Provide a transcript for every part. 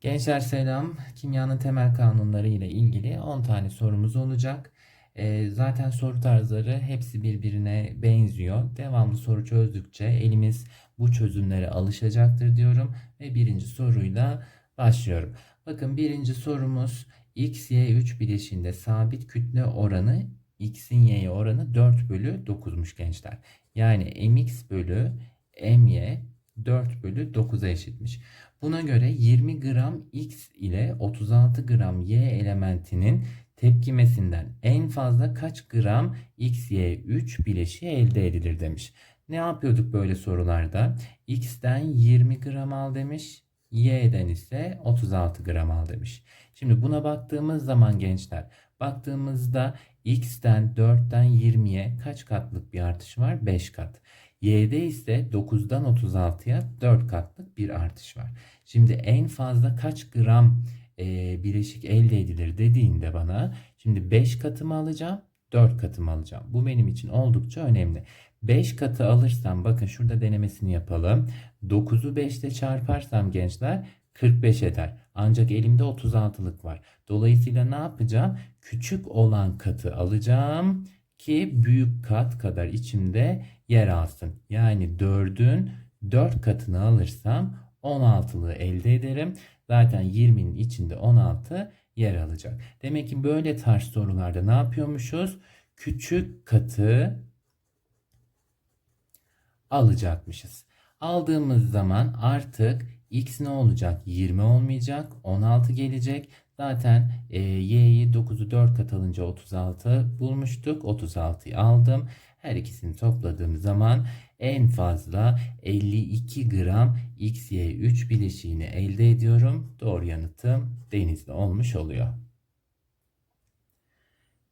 Gençler selam. Kimyanın temel kanunları ile ilgili 10 tane sorumuz olacak. Ee, zaten soru tarzları hepsi birbirine benziyor. Devamlı soru çözdükçe elimiz bu çözümlere alışacaktır diyorum. Ve birinci soruyla başlıyorum. Bakın birinci sorumuz x, y 3 bileşiğinde sabit kütle oranı x'in y'ye oranı 4 bölü 9'muş gençler. Yani mx bölü my 4 bölü 9'a eşitmiş. Buna göre 20 gram X ile 36 gram Y elementinin tepkimesinden en fazla kaç gram XY3 bileşiği elde edilir demiş. Ne yapıyorduk böyle sorularda? X'ten 20 gram al demiş. Y'den ise 36 gram al demiş. Şimdi buna baktığımız zaman gençler, baktığımızda X'ten 4'ten 20'ye kaç katlık bir artış var? 5 kat. Y'de ise 9'dan 36'ya 4 katlık bir artış var. Şimdi en fazla kaç gram e, bileşik elde edilir dediğinde bana şimdi 5 katımı alacağım 4 katımı alacağım. Bu benim için oldukça önemli. 5 katı alırsam bakın şurada denemesini yapalım. 9'u 5 ile çarparsam gençler 45 eder. Ancak elimde 36'lık var. Dolayısıyla ne yapacağım? Küçük olan katı alacağım ki büyük kat kadar içimde yer alsın. Yani 4'ün 4 katını alırsam 16'lığı elde ederim. Zaten 20'nin içinde 16 yer alacak. Demek ki böyle tarz sorularda ne yapıyormuşuz? Küçük katı alacakmışız. Aldığımız zaman artık x ne olacak? 20 olmayacak. 16 gelecek. Zaten e, y'yi 9'u 4 kat alınca 36 bulmuştuk. 36'yı aldım. Her ikisini topladığım zaman en fazla 52 gram XY3 bileşiğini elde ediyorum. Doğru yanıtım denizde olmuş oluyor.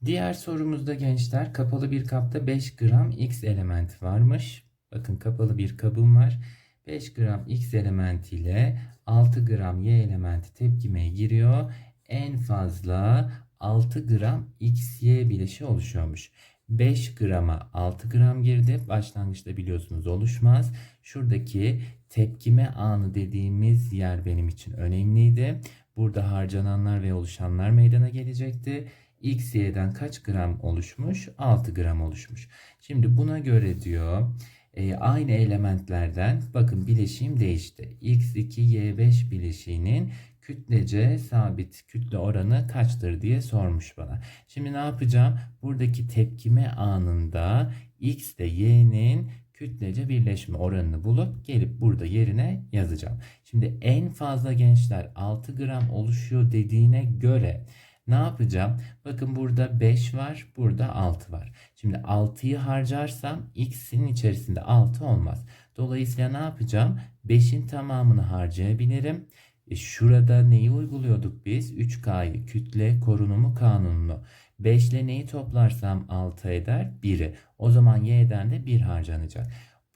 Diğer sorumuzda gençler kapalı bir kapta 5 gram X elementi varmış. Bakın kapalı bir kabım var. 5 gram X elementi ile 6 gram Y elementi tepkimeye giriyor. En fazla 6 gram XY bileşiği oluşuyormuş. 5 grama 6 gram girdi. Başlangıçta biliyorsunuz oluşmaz. Şuradaki tepkime anı dediğimiz yer benim için önemliydi. Burada harcananlar ve oluşanlar meydana gelecekti. X, Y'den kaç gram oluşmuş? 6 gram oluşmuş. Şimdi buna göre diyor e, aynı elementlerden bakın bileşiğim değişti. X2, Y5 bileşiğinin kütlece sabit kütle oranı kaçtır diye sormuş bana. Şimdi ne yapacağım? Buradaki tepkime anında X ile Y'nin kütlece birleşme oranını bulup gelip burada yerine yazacağım. Şimdi en fazla gençler 6 gram oluşuyor dediğine göre ne yapacağım? Bakın burada 5 var, burada 6 var. Şimdi 6'yı harcarsam x'in içerisinde 6 olmaz. Dolayısıyla ne yapacağım? 5'in tamamını harcayabilirim. E şurada neyi uyguluyorduk biz? 3K'yı kütle korunumu kanununu. 5 ile neyi toplarsam 6 eder? 1'i. O zaman y'den de 1 harcanacak.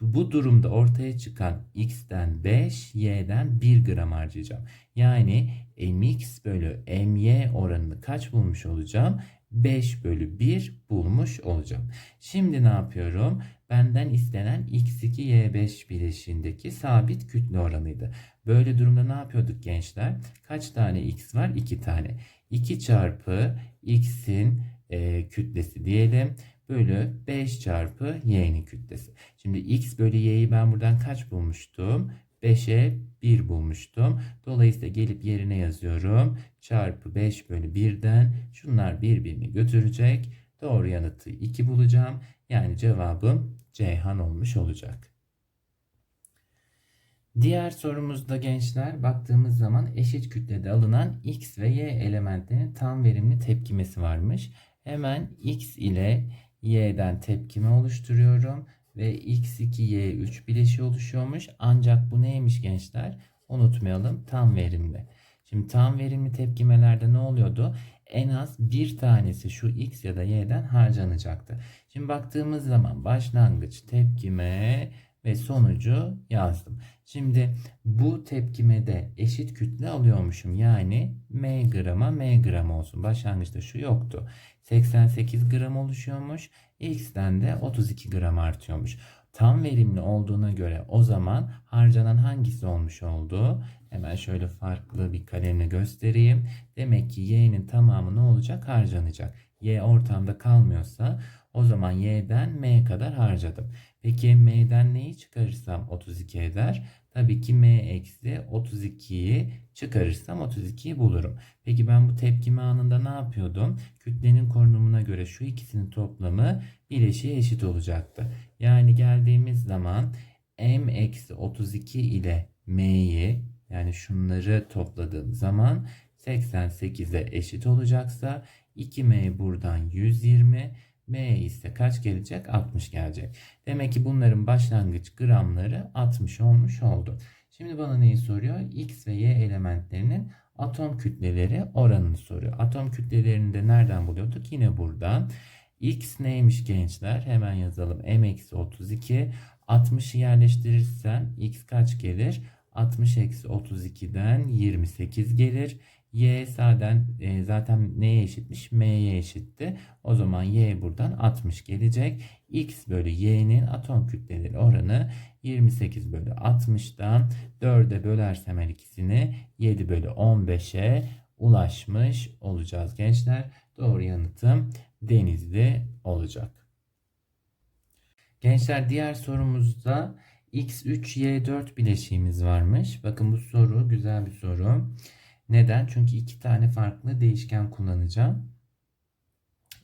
Bu durumda ortaya çıkan x'ten 5, y'den 1 gram harcayacağım. Yani mx bölü my oranını kaç bulmuş olacağım? 5 bölü 1 bulmuş olacağım. Şimdi ne yapıyorum? Benden istenen x2 y5 bileşiğindeki sabit kütle oranıydı. Böyle durumda ne yapıyorduk gençler? Kaç tane x var? 2 tane. 2 çarpı x'in e, kütlesi diyelim bölü 5 çarpı y'nin kütlesi. Şimdi x bölü y'yi ben buradan kaç bulmuştum? 5'e 1 bulmuştum. Dolayısıyla gelip yerine yazıyorum. Çarpı 5 bölü 1'den şunlar birbirini götürecek. Doğru yanıtı 2 bulacağım. Yani cevabım Ceyhan olmuş olacak. Diğer sorumuzda gençler baktığımız zaman eşit kütlede alınan x ve y elementlerinin tam verimli tepkimesi varmış. Hemen x ile y'den tepkime oluşturuyorum ve x2 y3 bileşiği oluşuyormuş. Ancak bu neymiş gençler? Unutmayalım tam verimli. Şimdi tam verimli tepkimelerde ne oluyordu? En az bir tanesi şu x ya da y'den harcanacaktı. Şimdi baktığımız zaman başlangıç tepkime ve sonucu yazdım. Şimdi bu tepkimede eşit kütle alıyormuşum. Yani m grama m gram olsun. Başlangıçta şu yoktu. 88 gram oluşuyormuş. X'ten de 32 gram artıyormuş. tam verimli olduğuna göre o zaman harcanan hangisi olmuş oldu? Hemen şöyle farklı bir kalemle göstereyim. Demek ki y'nin tamamı ne olacak? Harcanacak. y ortamda kalmıyorsa o zaman y'den m'ye kadar harcadım. Peki m'den neyi çıkarırsam 32 eder? Tabii ki m eksi 32'yi çıkarırsam 32'yi bulurum. Peki ben bu tepkime anında ne yapıyordum? Kütlenin korunumuna göre şu ikisinin toplamı bileşiğe eşit olacaktı. Yani geldiğimiz zaman m eksi 32 ile m'yi yani şunları topladığım zaman 88'e eşit olacaksa 2m buradan 120 M ise kaç gelecek? 60 gelecek. Demek ki bunların başlangıç gramları 60 olmuş oldu. Şimdi bana neyi soruyor? X ve Y elementlerinin atom kütleleri oranını soruyor. Atom kütlelerini de nereden buluyorduk? Yine buradan. X neymiş gençler? Hemen yazalım. M eksi 32. 60'ı yerleştirirsem X kaç gelir? 60 eksi 32'den 28 gelir. Y zaten, e, zaten neye eşitmiş? M'ye eşitti. O zaman Y buradan 60 gelecek. X bölü Y'nin atom kütleleri oranı 28 bölü 60'dan 4'e bölersem her ikisini 7 bölü 15'e ulaşmış olacağız gençler. Doğru yanıtım Denizli olacak. Gençler diğer sorumuzda X3 Y4 bileşiğimiz varmış. Bakın bu soru güzel bir soru. Neden? Çünkü iki tane farklı değişken kullanacağım.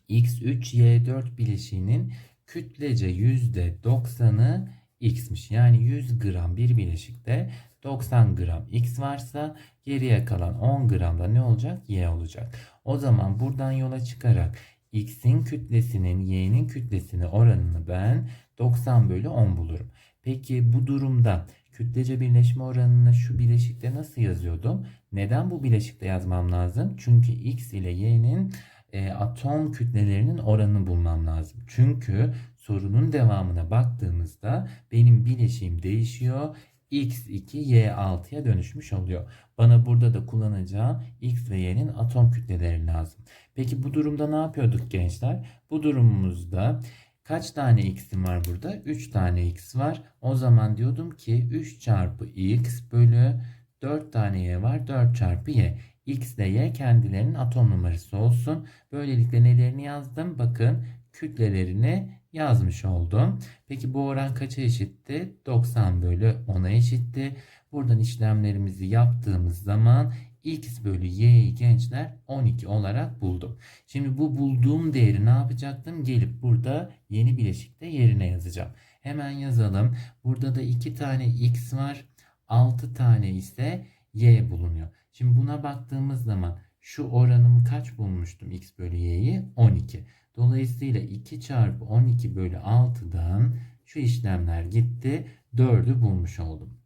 X3 Y4 bileşiğinin kütlece %90'ı X'miş. Yani 100 gram bir bileşikte 90 gram X varsa geriye kalan 10 gramda ne olacak? Y olacak. O zaman buradan yola çıkarak X'in kütlesinin Y'nin kütlesini oranını ben 90 bölü 10 bulurum. Peki bu durumda kütlece birleşme oranını şu bileşikte nasıl yazıyordum? Neden bu bileşikte yazmam lazım? Çünkü X ile Y'nin e, atom kütlelerinin oranını bulmam lazım. Çünkü sorunun devamına baktığımızda benim bileşiğim değişiyor. X2 Y6'ya dönüşmüş oluyor. Bana burada da kullanacağım X ve Y'nin atom kütleleri lazım. Peki bu durumda ne yapıyorduk gençler? Bu durumumuzda Kaç tane x'im var burada? 3 tane x var. O zaman diyordum ki 3 çarpı x bölü 4 tane y var. 4 çarpı y. x ile y kendilerinin atom numarası olsun. Böylelikle nelerini yazdım? Bakın kütlelerini yazmış oldum. Peki bu oran kaça eşitti? 90 bölü 10'a eşitti. Buradan işlemlerimizi yaptığımız zaman x bölü y'yi gençler 12 olarak buldum. Şimdi bu bulduğum değeri ne yapacaktım? Gelip burada yeni bileşikte yerine yazacağım. Hemen yazalım. Burada da 2 tane x var. 6 tane ise y bulunuyor. Şimdi buna baktığımız zaman şu oranımı kaç bulmuştum x bölü y'yi? 12. Dolayısıyla 2 çarpı 12 bölü 6'dan şu işlemler gitti. 4'ü bulmuş oldum.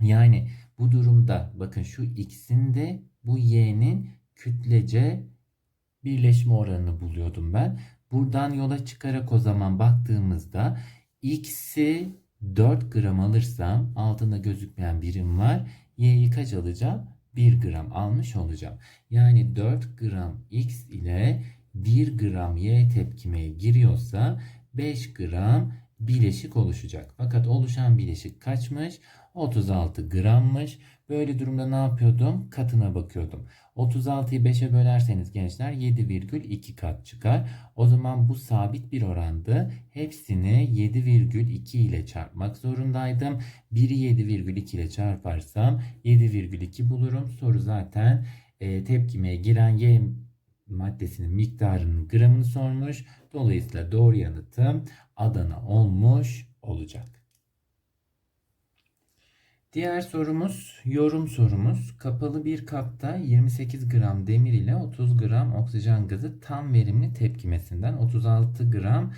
Yani bu durumda bakın şu x'in de bu y'nin kütlece birleşme oranını buluyordum ben. Buradan yola çıkarak o zaman baktığımızda x'i 4 gram alırsam altında gözükmeyen birim var. Y'yi kaç alacağım? 1 gram almış olacağım. Yani 4 gram x ile 1 gram y tepkimeye giriyorsa 5 gram bileşik oluşacak. Fakat oluşan bileşik kaçmış? 36 grammış. Böyle durumda ne yapıyordum? Katına bakıyordum. 36'yı 5'e bölerseniz gençler 7,2 kat çıkar. O zaman bu sabit bir orandı. Hepsini 7,2 ile çarpmak zorundaydım. 1'i 7,2 ile çarparsam 7,2 bulurum. Soru zaten e, tepkimeye giren Y maddesinin miktarının gramını sormuş. Dolayısıyla doğru yanıtım Adana olmuş olacak. Diğer sorumuz yorum sorumuz. Kapalı bir kapta 28 gram demir ile 30 gram oksijen gazı tam verimli tepkimesinden 36 gram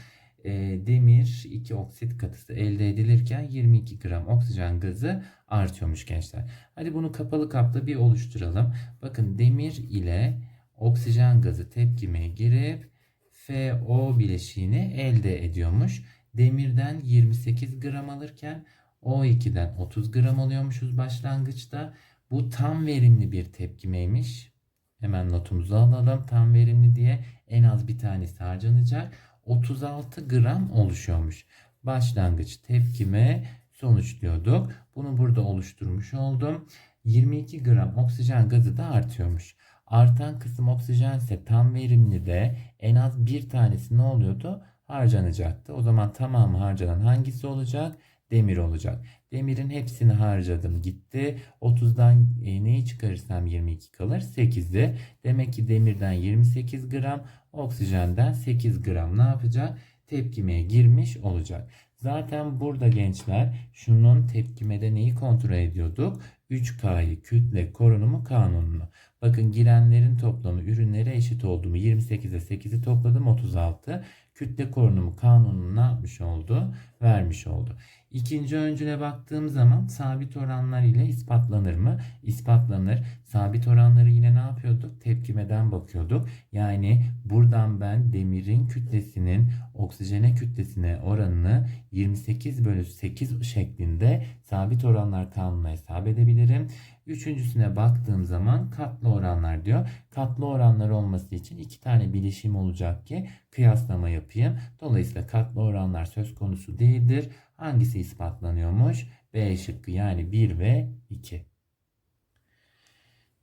e, demir 2 oksit katısı elde edilirken 22 gram oksijen gazı artıyormuş gençler. Hadi bunu kapalı kapta bir oluşturalım. Bakın demir ile oksijen gazı tepkimeye girip FO bileşiğini elde ediyormuş. Demirden 28 gram alırken O2'den 30 gram alıyormuşuz başlangıçta. Bu tam verimli bir tepkimeymiş. Hemen notumuzu alalım. Tam verimli diye en az bir tanesi harcanacak. 36 gram oluşuyormuş. başlangıç tepkime sonuç diyorduk. Bunu burada oluşturmuş oldum. 22 gram oksijen gazı da artıyormuş. Artan kısım oksijense tam verimli de en az bir tanesi ne oluyordu? Harcanacaktı. O zaman tamamı harcanan hangisi olacak? Demir olacak. Demirin hepsini harcadım gitti. 30'dan e, neyi çıkarırsam 22 kalır? 8'i. Demek ki demirden 28 gram, oksijenden 8 gram ne yapacak? Tepkimeye girmiş olacak. Zaten burada gençler şunun tepkimede neyi kontrol ediyorduk? 3K'yı kütle korunumu kanununu. Bakın girenlerin toplamı ürünlere eşit oldu mu? 28'e 8'i topladım 36. Kütle korunumu kanununu ne yapmış oldu? Vermiş oldu. İkinci öncüle baktığım zaman sabit oranlar ile ispatlanır mı? İspatlanır. Sabit oranları yine ne yapıyorduk? Tepkimeden bakıyorduk. Yani buradan ben demirin kütlesinin oksijene kütlesine oranını 28 bölü 8 şeklinde sabit oranlar kanununa hesap edebilirim. Üçüncüsüne baktığım zaman katlı oranlar diyor. Katlı oranlar olması için iki tane bileşim olacak ki kıyaslama yapayım. Dolayısıyla katlı oranlar söz konusu değildir. Hangisi ispatlanıyormuş? B şıkkı yani 1 ve 2.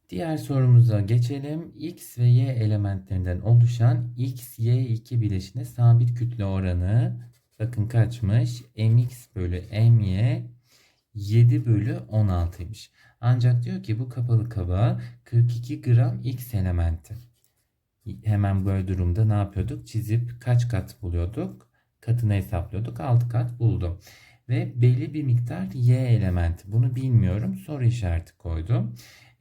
Diğer sorumuza geçelim. X ve Y elementlerinden oluşan X, Y2 bileşine sabit kütle oranı bakın kaçmış? mx bölü my 7 bölü 16'ymış. Ancak diyor ki bu kapalı kaba 42 gram X elementi. Hemen böyle durumda ne yapıyorduk? Çizip kaç kat buluyorduk? Katını hesaplıyorduk. 6 kat buldum. Ve belli bir miktar Y elementi. Bunu bilmiyorum. Soru işareti koydum.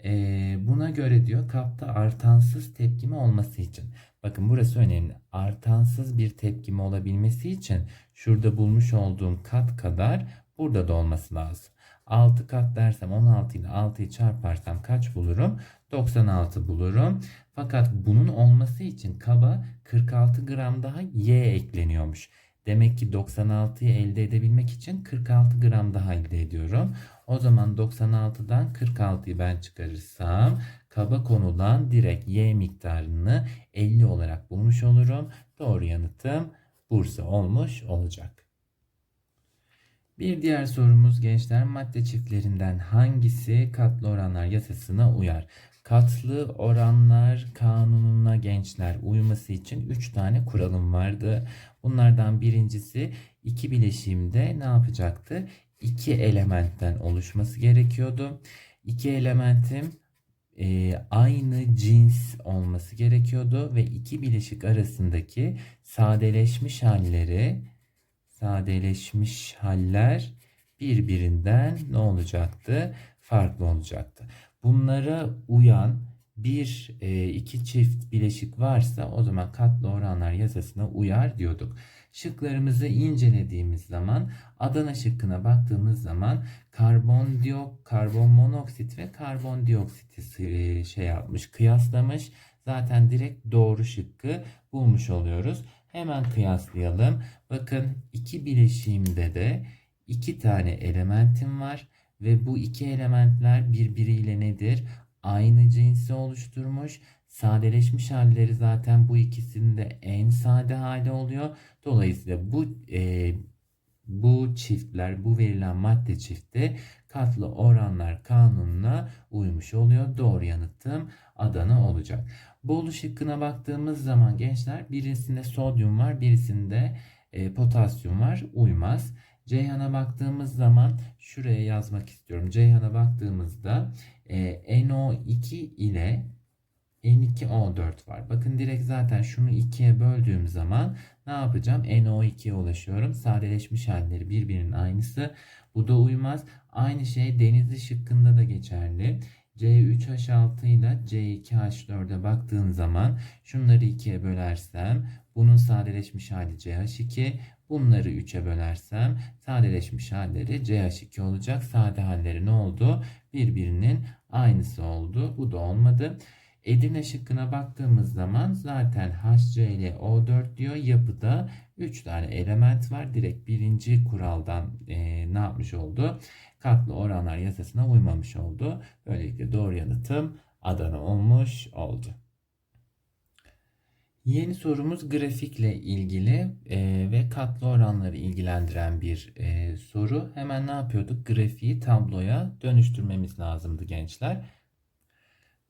Ee, buna göre diyor kapta artansız tepkime olması için. Bakın burası önemli. Artansız bir tepkime olabilmesi için şurada bulmuş olduğum kat kadar burada da olması lazım. 6 kat dersem 16 ile 6'yı çarparsam kaç bulurum? 96 bulurum. Fakat bunun olması için kaba 46 gram daha Y ekleniyormuş. Demek ki 96'yı elde edebilmek için 46 gram daha elde ediyorum. O zaman 96'dan 46'yı ben çıkarırsam kaba konulan direkt Y miktarını 50 olarak bulmuş olurum. Doğru yanıtım Bursa olmuş olacak. Bir diğer sorumuz gençler madde çiftlerinden hangisi katlı oranlar yasasına uyar? Katlı oranlar kanununa gençler uyması için 3 tane kuralım vardı. Bunlardan birincisi iki bileşimde ne yapacaktı? İki elementten oluşması gerekiyordu. İki elementim e, aynı cins olması gerekiyordu ve iki bileşik arasındaki sadeleşmiş halleri sadeleşmiş haller birbirinden ne olacaktı? Farklı olacaktı. Bunlara uyan bir e, iki çift bileşik varsa o zaman katlı oranlar yasasına uyar diyorduk. Şıklarımızı incelediğimiz zaman Adana şıkkına baktığımız zaman karbondiok, karbon monoksit ve karbondioksiti e, şey yapmış, kıyaslamış. Zaten direkt doğru şıkkı bulmuş oluyoruz. Hemen kıyaslayalım. Bakın iki bileşiğimde de iki tane elementim var ve bu iki elementler birbiriyle nedir? Aynı cinsi oluşturmuş. Sadeleşmiş halleri zaten bu ikisinde en sade hali oluyor. Dolayısıyla bu e, bu çiftler, bu verilen madde çifti katlı oranlar kanununa uymuş oluyor. Doğru yanıtım Adana olacak. Bolu şıkkına baktığımız zaman gençler birisinde sodyum var, birisinde e, potasyum var. Uymaz. Ceyhan'a baktığımız zaman şuraya yazmak istiyorum. Ceyhan'a baktığımızda e, NO2 ile N2O4 var. Bakın direkt zaten şunu ikiye böldüğüm zaman ne yapacağım? NO2'ye ulaşıyorum. Sadeleşmiş halleri birbirinin aynısı. Bu da uymaz. Aynı şey denizli şıkkında da geçerli. C3H6 ile C2H4'e baktığın zaman şunları ikiye bölersem bunun sadeleşmiş hali CH2 bunları 3'e bölersem sadeleşmiş halleri CH2 olacak. Sade halleri ne oldu? Birbirinin aynısı oldu. Bu da olmadı. Edirne şıkkına baktığımız zaman zaten HCl-O4 diyor. Yapıda 3 tane element var. Direkt birinci kuraldan e, ne yapmış oldu? Katlı oranlar yasasına uymamış oldu. Böylelikle doğru yanıtım Adana olmuş oldu. Yeni sorumuz grafikle ilgili e, ve katlı oranları ilgilendiren bir e, soru. Hemen ne yapıyorduk? Grafiği tabloya dönüştürmemiz lazımdı gençler.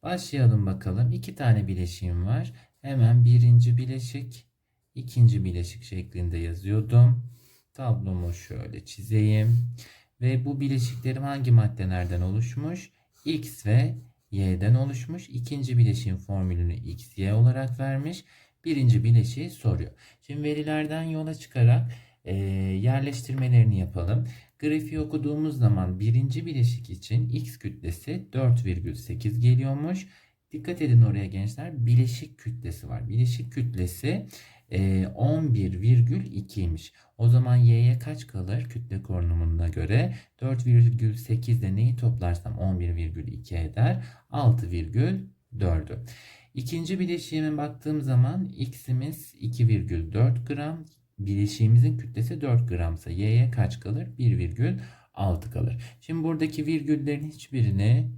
Başlayalım bakalım. İki tane bileşiğim var. Hemen birinci bileşik, ikinci bileşik şeklinde yazıyordum. Tablomu şöyle çizeyim. Ve bu bileşiklerim hangi maddelerden oluşmuş? X ve Y'den oluşmuş. İkinci bileşiğin formülünü X, Y olarak vermiş. Birinci bileşiği soruyor. Şimdi verilerden yola çıkarak e, yerleştirmelerini yapalım. Grafiği okuduğumuz zaman birinci bileşik için X kütlesi 4,8 geliyormuş. Dikkat edin oraya gençler. Bileşik kütlesi var. Bileşik kütlesi 11,2'ymiş. O zaman y'ye kaç kalır kütle korunumuna göre? 4,8'de neyi toplarsam 11,2 eder. 6,4'ü. İkinci bileşiğime baktığım zaman x'imiz 2,4 gram. Bileşiğimizin kütlesi 4 gramsa y'ye kaç kalır? 1,6 kalır. Şimdi buradaki virgüllerin hiçbirini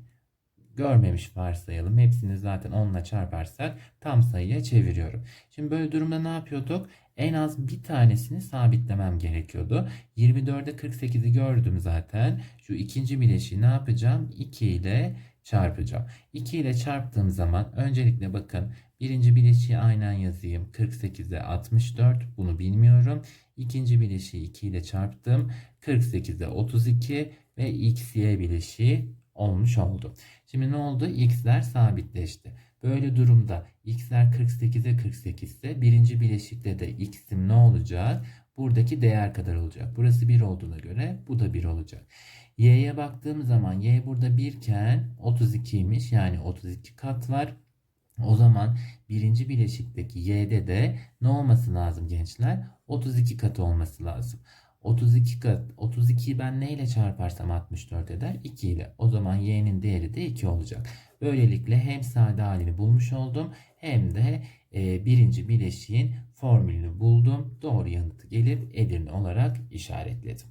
görmemiş varsayalım. Hepsini zaten 10 ile çarparsak tam sayıya çeviriyorum. Şimdi böyle durumda ne yapıyorduk? En az bir tanesini sabitlemem gerekiyordu. 24'e 48'i gördüm zaten. Şu ikinci bileşiği ne yapacağım? 2 ile çarpacağım. 2 ile çarptığım zaman öncelikle bakın birinci bileşiği aynen yazayım. 48'e 64 bunu bilmiyorum. İkinci bileşiği 2 ile çarptım. 48'e 32 ve x y bileşiği olmuş oldu. Şimdi ne oldu? X'ler sabitleşti. Böyle durumda x'ler 48'e 48 ise birinci bileşikte de x'im ne olacak? Buradaki değer kadar olacak. Burası 1 olduğuna göre bu da 1 olacak. Y'ye baktığım zaman y burada 1 iken 32'ymiş. Yani 32 kat var. O zaman birinci bileşikteki y'de de ne olması lazım gençler? 32 kat olması lazım. 32 kat 32'yi ben neyle çarparsam 64 eder? 2 ile. O zaman y'nin değeri de 2 olacak. Böylelikle hem sade halini bulmuş oldum hem de e, birinci bileşiğin formülünü buldum. Doğru yanıtı gelip Edirne olarak işaretledim.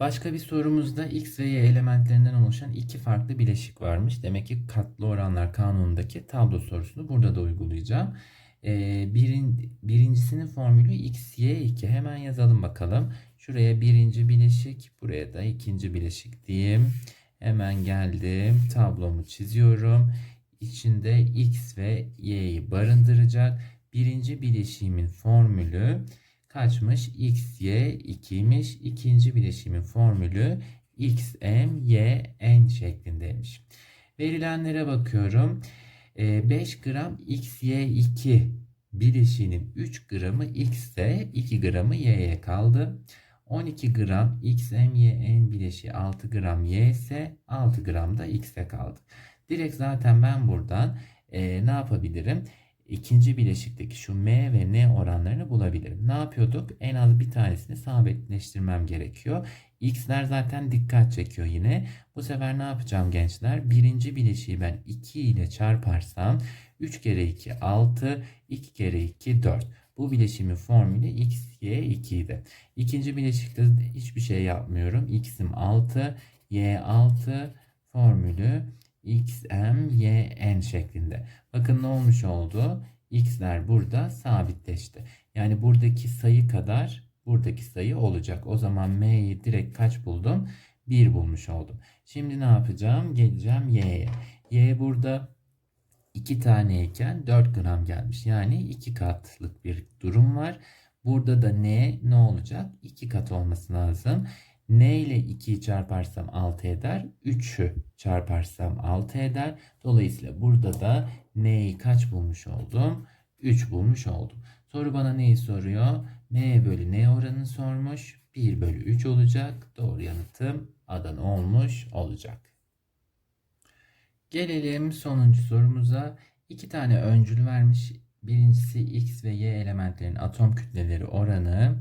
Başka bir sorumuzda X ve Y elementlerinden oluşan iki farklı bileşik varmış. Demek ki katlı oranlar kanunundaki tablo sorusunu burada da uygulayacağım. Ee, birin, birincisinin formülü x, y, 2. Hemen yazalım bakalım. Şuraya birinci bileşik, buraya da ikinci bileşik diyeyim. Hemen geldim. Tablomu çiziyorum. İçinde x ve y'yi barındıracak. Birinci bileşiğimin formülü kaçmış? x, y, 2'ymiş. İkinci bileşiğimin formülü x, m, y, n şeklindeymiş. Verilenlere bakıyorum. 5 ee, gram XY2 bileşiğinin 3 gramı X'e 2 gramı Y'ye kaldı. 12 gram XMYN bileşiği 6 gram Y ise 6 gram da X'e kaldı. Direkt zaten ben buradan e, ne yapabilirim? İkinci bileşikteki şu M ve N oranlarını bulabilirim. Ne yapıyorduk? En az bir tanesini sabitleştirmem gerekiyor. X'ler zaten dikkat çekiyor yine. Bu sefer ne yapacağım gençler? Birinci bileşiği ben 2 ile çarparsam 3 kere 2 6, 2 kere 2 4. Bu bileşimin formülü x, y 2 idi. İkinci bileşikte hiçbir şey yapmıyorum. x'im 6, y 6 formülü x, m, y, n şeklinde. Bakın ne olmuş oldu? x'ler burada sabitleşti. Yani buradaki sayı kadar buradaki sayı olacak. O zaman m'yi direkt kaç buldum? 1 bulmuş oldum. Şimdi ne yapacağım? Geleceğim y'ye. y burada 2 taneyken 4 gram gelmiş. Yani 2 katlık bir durum var. Burada da n ne olacak? 2 kat olması lazım. N ile 2'yi çarparsam 6 eder. 3'ü çarparsam 6 eder. Dolayısıyla burada da N'yi kaç bulmuş oldum? 3 bulmuş oldum. Soru bana neyi soruyor? M bölü N oranını sormuş. 1 bölü 3 olacak. Doğru yanıtım Adana olmuş olacak. Gelelim sonuncu sorumuza. İki tane öncül vermiş. Birincisi X ve Y elementlerin atom kütleleri oranı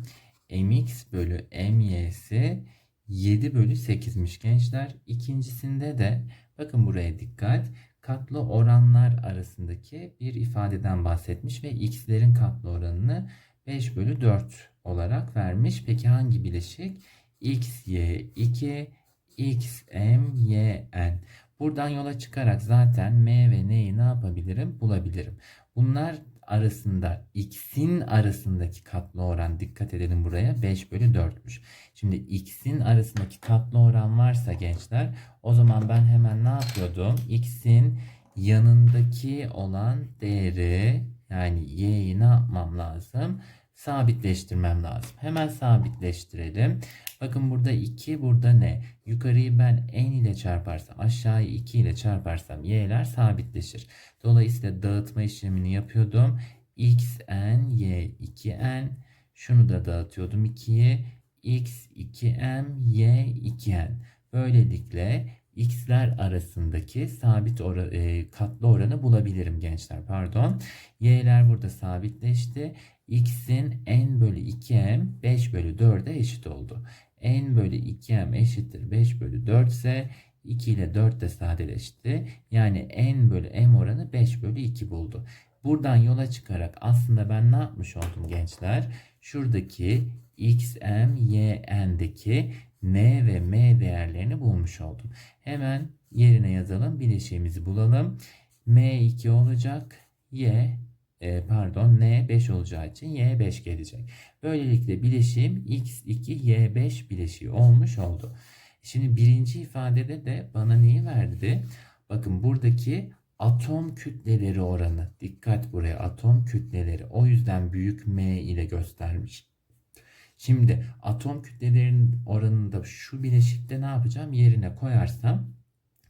mx bölü my'si 7 bölü 8'miş gençler. İkincisinde de bakın buraya dikkat. Katlı oranlar arasındaki bir ifadeden bahsetmiş ve x'lerin katlı oranını 5 bölü 4 olarak vermiş. Peki hangi bileşik? x, y, 2, x, m, y, n. Buradan yola çıkarak zaten m ve n'yi ne yapabilirim? Bulabilirim. Bunlar arasında x'in arasındaki katlı oran dikkat edelim buraya 5 bölü 4'müş. Şimdi x'in arasındaki katlı oran varsa gençler o zaman ben hemen ne yapıyordum? x'in yanındaki olan değeri yani y'yi ne yapmam lazım? Sabitleştirmem lazım. Hemen sabitleştirelim. Bakın burada 2 burada ne? Yukarıyı ben n ile çarparsam aşağıyı 2 ile çarparsam y'ler sabitleşir. Dolayısıyla dağıtma işlemini yapıyordum. xn y 2n şunu da dağıtıyordum 2'ye x 2m y 2n. Böylelikle x'ler arasındaki sabit ora, e, katlı oranı bulabilirim gençler. Pardon. Y'ler burada sabitleşti. X'in n bölü 2m 5 bölü 4'e eşit oldu. n bölü 2m eşittir 5 bölü 4 ise 2 ile 4 de sadeleşti. Yani n bölü m oranı 5 bölü 2 buldu. Buradan yola çıkarak aslında ben ne yapmış oldum gençler? Şuradaki xm, y'n'deki n ve m değerlerini bulmuş oldum. Hemen yerine yazalım. Bileşiğimizi bulalım. m2 olacak. y e, pardon n 5 olacağı için y 5 gelecek. Böylelikle bileşiğim x2 y5 bileşiği olmuş oldu. Şimdi birinci ifadede de bana neyi verdi? Bakın buradaki atom kütleleri oranı. Dikkat buraya atom kütleleri. O yüzden büyük M ile göstermiş. Şimdi atom kütlelerinin oranında şu bileşikte ne yapacağım? Yerine koyarsam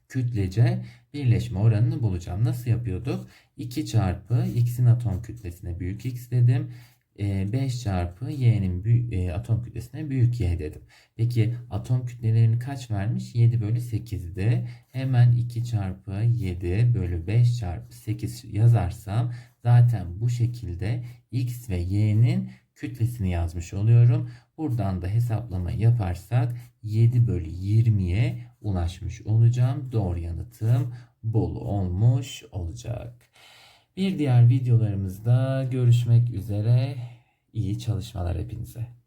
kütlece birleşme oranını bulacağım. Nasıl yapıyorduk? 2 çarpı x'in atom kütlesine büyük x dedim. 5 çarpı y'nin atom kütlesine büyük y dedim. Peki atom kütlelerini kaç vermiş? 7 bölü 8'di. Hemen 2 çarpı 7 bölü 5 çarpı 8 yazarsam zaten bu şekilde x ve y'nin kütlesini yazmış oluyorum. Buradan da hesaplama yaparsak 7 bölü 20'ye ulaşmış olacağım. Doğru yanıtım bol olmuş olacak. Bir diğer videolarımızda görüşmek üzere. İyi çalışmalar hepinize.